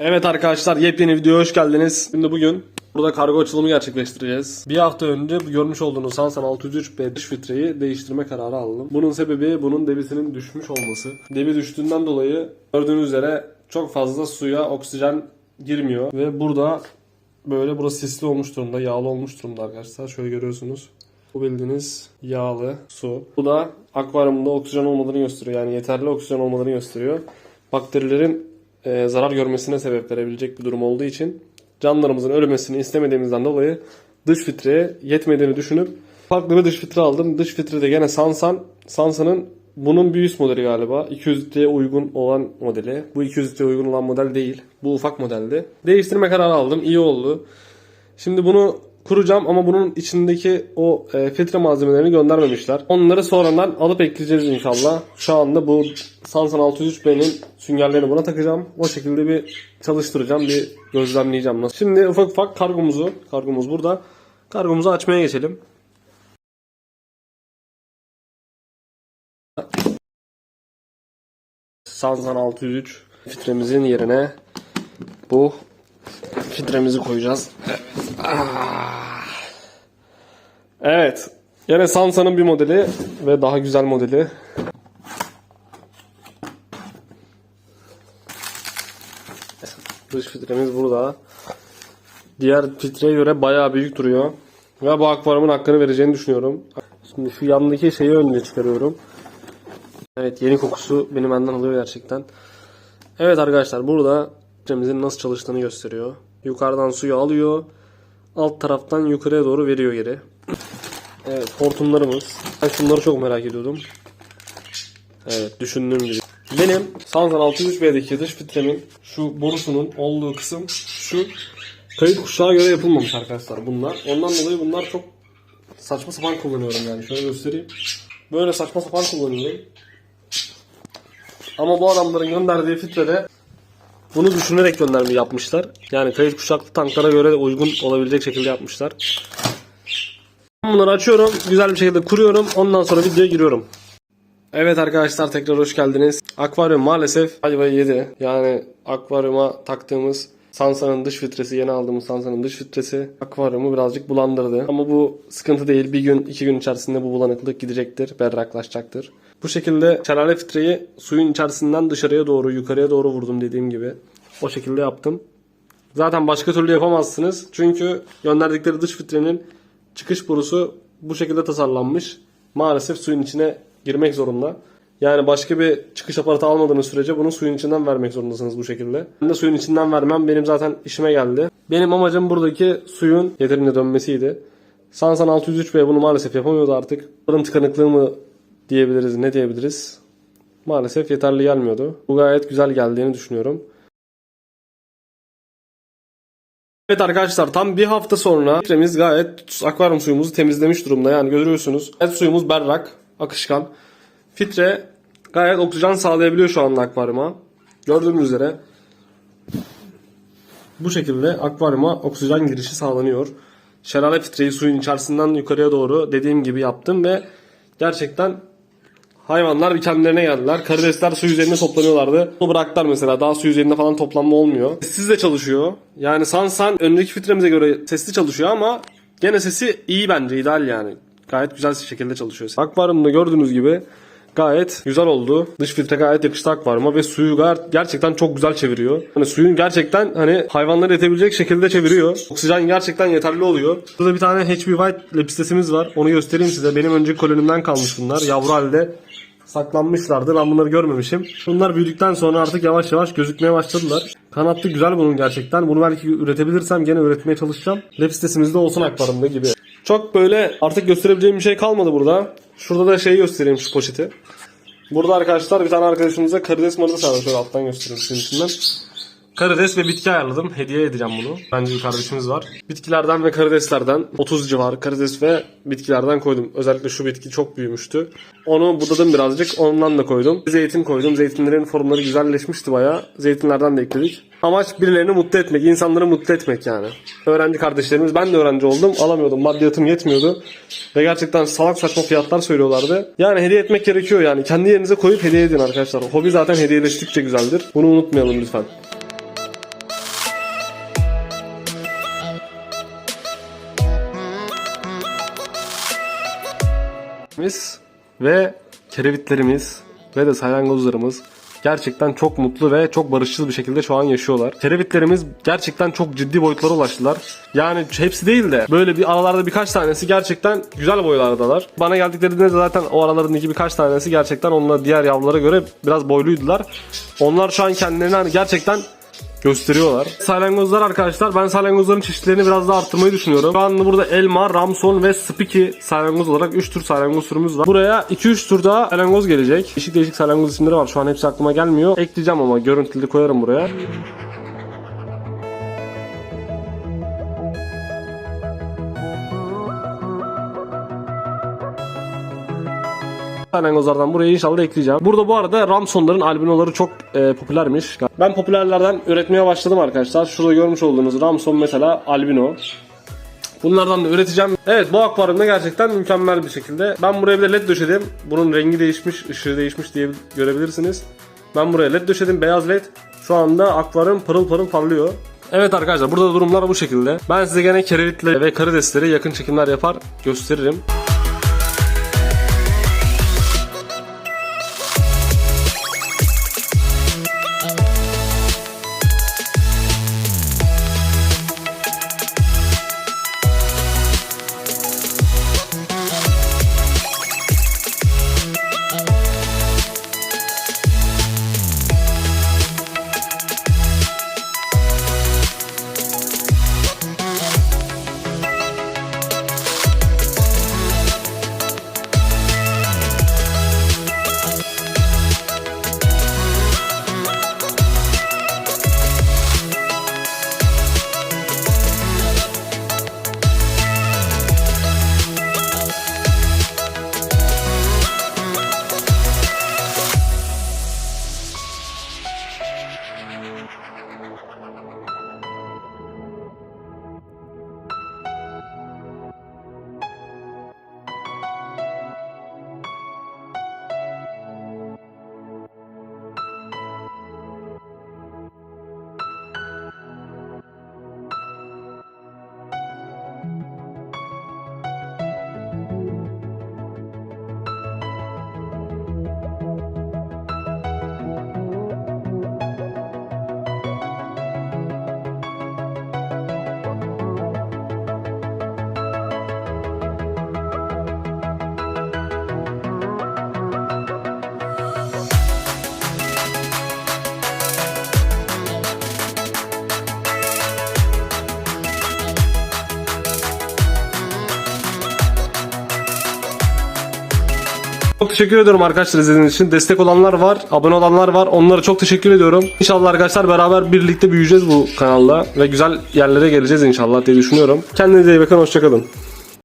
Evet arkadaşlar yepyeni videoya hoş geldiniz. Şimdi bugün burada kargo açılımı gerçekleştireceğiz. Bir hafta önce görmüş olduğunuz Sansan 603B dış filtreyi değiştirme kararı aldım. Bunun sebebi bunun debisinin düşmüş olması. Debi düştüğünden dolayı gördüğünüz üzere çok fazla suya oksijen girmiyor. Ve burada böyle burası sisli olmuş durumda, yağlı olmuş durumda arkadaşlar. Şöyle görüyorsunuz. Bu bildiğiniz yağlı su. Bu da akvaryumda oksijen olmadığını gösteriyor. Yani yeterli oksijen olmadığını gösteriyor. Bakterilerin e, zarar görmesine sebep verebilecek bir durum olduğu için canlılarımızın ölmesini istemediğimizden dolayı dış filtreye yetmediğini düşünüp farklı bir dış filtre aldım. Dış filtre de gene Sansan. Sansan'ın bunun bir üst modeli galiba. 200 litreye uygun olan modeli. Bu 200 litreye uygun olan model değil. Bu ufak modeldi. Değiştirme kararı aldım. İyi oldu. Şimdi bunu kuracağım ama bunun içindeki o e, filtre malzemelerini göndermemişler. Onları sonradan alıp ekleyeceğiz inşallah. Şu anda bu Sansan 603B'nin süngerlerini buna takacağım. O şekilde bir çalıştıracağım, bir gözlemleyeceğim. Nasıl? Şimdi ufak ufak kargomuzu, kargomuz burada. Kargomuzu açmaya geçelim. Sansan 603 filtremizin yerine bu filtremizi koyacağız. Ah. Evet. Yine Sansa'nın bir modeli ve daha güzel modeli. Dış filtremiz burada. Diğer filtreye göre bayağı büyük duruyor. Ve bu akvaryumun hakkını vereceğini düşünüyorum. Şimdi şu yandaki şeyi önüne çıkarıyorum. Evet yeni kokusu beni benden alıyor gerçekten. Evet arkadaşlar burada filtremizin nasıl çalıştığını gösteriyor. Yukarıdan suyu alıyor. Alt taraftan yukarıya doğru veriyor geri. Evet hortumlarımız. Ben şunları çok merak ediyordum. Evet düşündüğüm gibi. Benim Sansan 603B'deki dış filtremin şu borusunun olduğu kısım şu kayıt kuşağa göre yapılmamış arkadaşlar bunlar. Ondan dolayı bunlar çok saçma sapan kullanıyorum yani. Şöyle göstereyim. Böyle saçma sapan kullanıyorum. Ama bu adamların gönderdiği filtrede bunu düşünerek gönderme yapmışlar. Yani kayıt kuşaklı tanklara göre uygun olabilecek şekilde yapmışlar. Bunları açıyorum. Güzel bir şekilde kuruyorum. Ondan sonra videoya giriyorum. Evet arkadaşlar tekrar hoş geldiniz. Akvaryum maalesef ayvayı yedi. Yani akvaryuma taktığımız Sansa'nın dış filtresi, yeni aldığımız Sansa'nın dış filtresi akvaryumu birazcık bulandırdı. Ama bu sıkıntı değil. Bir gün, iki gün içerisinde bu bulanıklık gidecektir, berraklaşacaktır. Bu şekilde şelale filtreyi suyun içerisinden dışarıya doğru, yukarıya doğru vurdum dediğim gibi. O şekilde yaptım. Zaten başka türlü yapamazsınız. Çünkü gönderdikleri dış filtrenin çıkış borusu bu şekilde tasarlanmış. Maalesef suyun içine girmek zorunda. Yani başka bir çıkış aparatı almadığınız sürece bunu suyun içinden vermek zorundasınız bu şekilde. Ben de suyun içinden vermem benim zaten işime geldi. Benim amacım buradaki suyun yeterince dönmesiydi. Sansan 603B bunu maalesef yapamıyordu artık. Bunun tıkanıklığı mı diyebiliriz ne diyebiliriz. Maalesef yeterli gelmiyordu. Bu gayet güzel geldiğini düşünüyorum. Evet arkadaşlar tam bir hafta sonra filtremiz gayet akvaryum suyumuzu temizlemiş durumda. Yani görüyorsunuz. Evet suyumuz berrak, akışkan. Filtre gayet oksijen sağlayabiliyor şu anda akvaryuma. Gördüğünüz üzere bu şekilde akvaryuma oksijen girişi sağlanıyor. Şelale filtreyi suyun içerisinden yukarıya doğru dediğim gibi yaptım ve gerçekten Hayvanlar bir kendilerine geldiler. Karidesler su yüzeyinde toplanıyorlardı. Onu bıraktılar mesela. Daha su yüzeyinde falan toplanma olmuyor. Sessiz de çalışıyor. Yani Sansan öndeki filtremize göre sesli çalışıyor ama gene sesi iyi bence. ideal yani. Gayet güzel şekilde çalışıyor. Akvaryumda gördüğünüz gibi gayet güzel oldu. Dış filtre gayet yakıştı akvaryuma ve suyu gerçekten çok güzel çeviriyor. Hani suyun gerçekten hani hayvanları yetebilecek şekilde çeviriyor. Oksijen gerçekten yeterli oluyor. Burada bir tane HB White lepistesimiz var. Onu göstereyim size. Benim önceki kolonimden kalmış bunlar. Yavru halde saklanmışlardı. Ben bunları görmemişim. Bunlar büyüdükten sonra artık yavaş yavaş gözükmeye başladılar. Kanatlı güzel bunun gerçekten. Bunu belki üretebilirsem gene üretmeye çalışacağım. Lepistesimiz de olsun akvaryumda gibi. Çok böyle artık gösterebileceğim bir şey kalmadı burada. Şurada da şeyi göstereyim şu poşeti. Burada arkadaşlar bir tane arkadaşımıza karides marısı aldım. Şöyle alttan göstereyim sizin içinden. Karides ve bitki ayarladım. Hediye edeceğim bunu. Bence bir kardeşimiz var. Bitkilerden ve karideslerden 30 civarı karides ve bitkilerden koydum. Özellikle şu bitki çok büyümüştü. Onu budadım birazcık. Ondan da koydum. Zeytin koydum. Zeytinlerin formları güzelleşmişti bayağı. Zeytinlerden de ekledik. Amaç birilerini mutlu etmek, insanları mutlu etmek yani. Öğrenci kardeşlerimiz, ben de öğrenci oldum. Alamıyordum, maddiyatım yetmiyordu. Ve gerçekten salak saçma fiyatlar söylüyorlardı. Yani hediye etmek gerekiyor yani. Kendi yerinize koyup hediye edin arkadaşlar. Hobi zaten hediyeleştikçe güzeldir. Bunu unutmayalım lütfen. Biz ve kerevitlerimiz ve de salyangozlarımız gerçekten çok mutlu ve çok barışçıl bir şekilde şu an yaşıyorlar. Kerevitlerimiz gerçekten çok ciddi boyutlara ulaştılar. Yani hepsi değil de böyle bir aralarda birkaç tanesi gerçekten güzel boylardalar. Bana geldiklerinde de zaten o aralarındaki birkaç tanesi gerçekten onunla diğer yavrulara göre biraz boyluydular. Onlar şu an kendilerini gerçekten gösteriyorlar. Salyangozlar arkadaşlar ben salyangozların çeşitlerini biraz daha arttırmayı düşünüyorum. Şu anda burada elma, ramson ve spiki salyangoz olarak 3 tür salyangoz türümüz var. Buraya 2-3 tur daha salyangoz gelecek. Değişik değişik salyangoz isimleri var. Şu an hepsi aklıma gelmiyor. Ekleyeceğim ama görüntülü koyarım buraya. Salyangozlardan buraya inşallah ekleyeceğim. Burada bu arada Ramsonların albinoları çok e, popülermiş. Ben popülerlerden üretmeye başladım arkadaşlar. Şurada görmüş olduğunuz Ramson mesela albino. Bunlardan da üreteceğim. Evet bu akvaryumda gerçekten mükemmel bir şekilde. Ben buraya bir de led döşedim. Bunun rengi değişmiş, ışığı değişmiş diye görebilirsiniz. Ben buraya led döşedim, beyaz led. Şu anda akvaryum pırıl pırıl parlıyor. Evet arkadaşlar burada durumlar bu şekilde. Ben size gene kerevitle ve karidesleri yakın çekimler yapar gösteririm. Çok teşekkür ediyorum arkadaşlar izlediğiniz için. Destek olanlar var, abone olanlar var. Onlara çok teşekkür ediyorum. İnşallah arkadaşlar beraber birlikte büyüyeceğiz bu kanalda ve güzel yerlere geleceğiz inşallah diye düşünüyorum. Kendinize iyi bakın, hoşçakalın.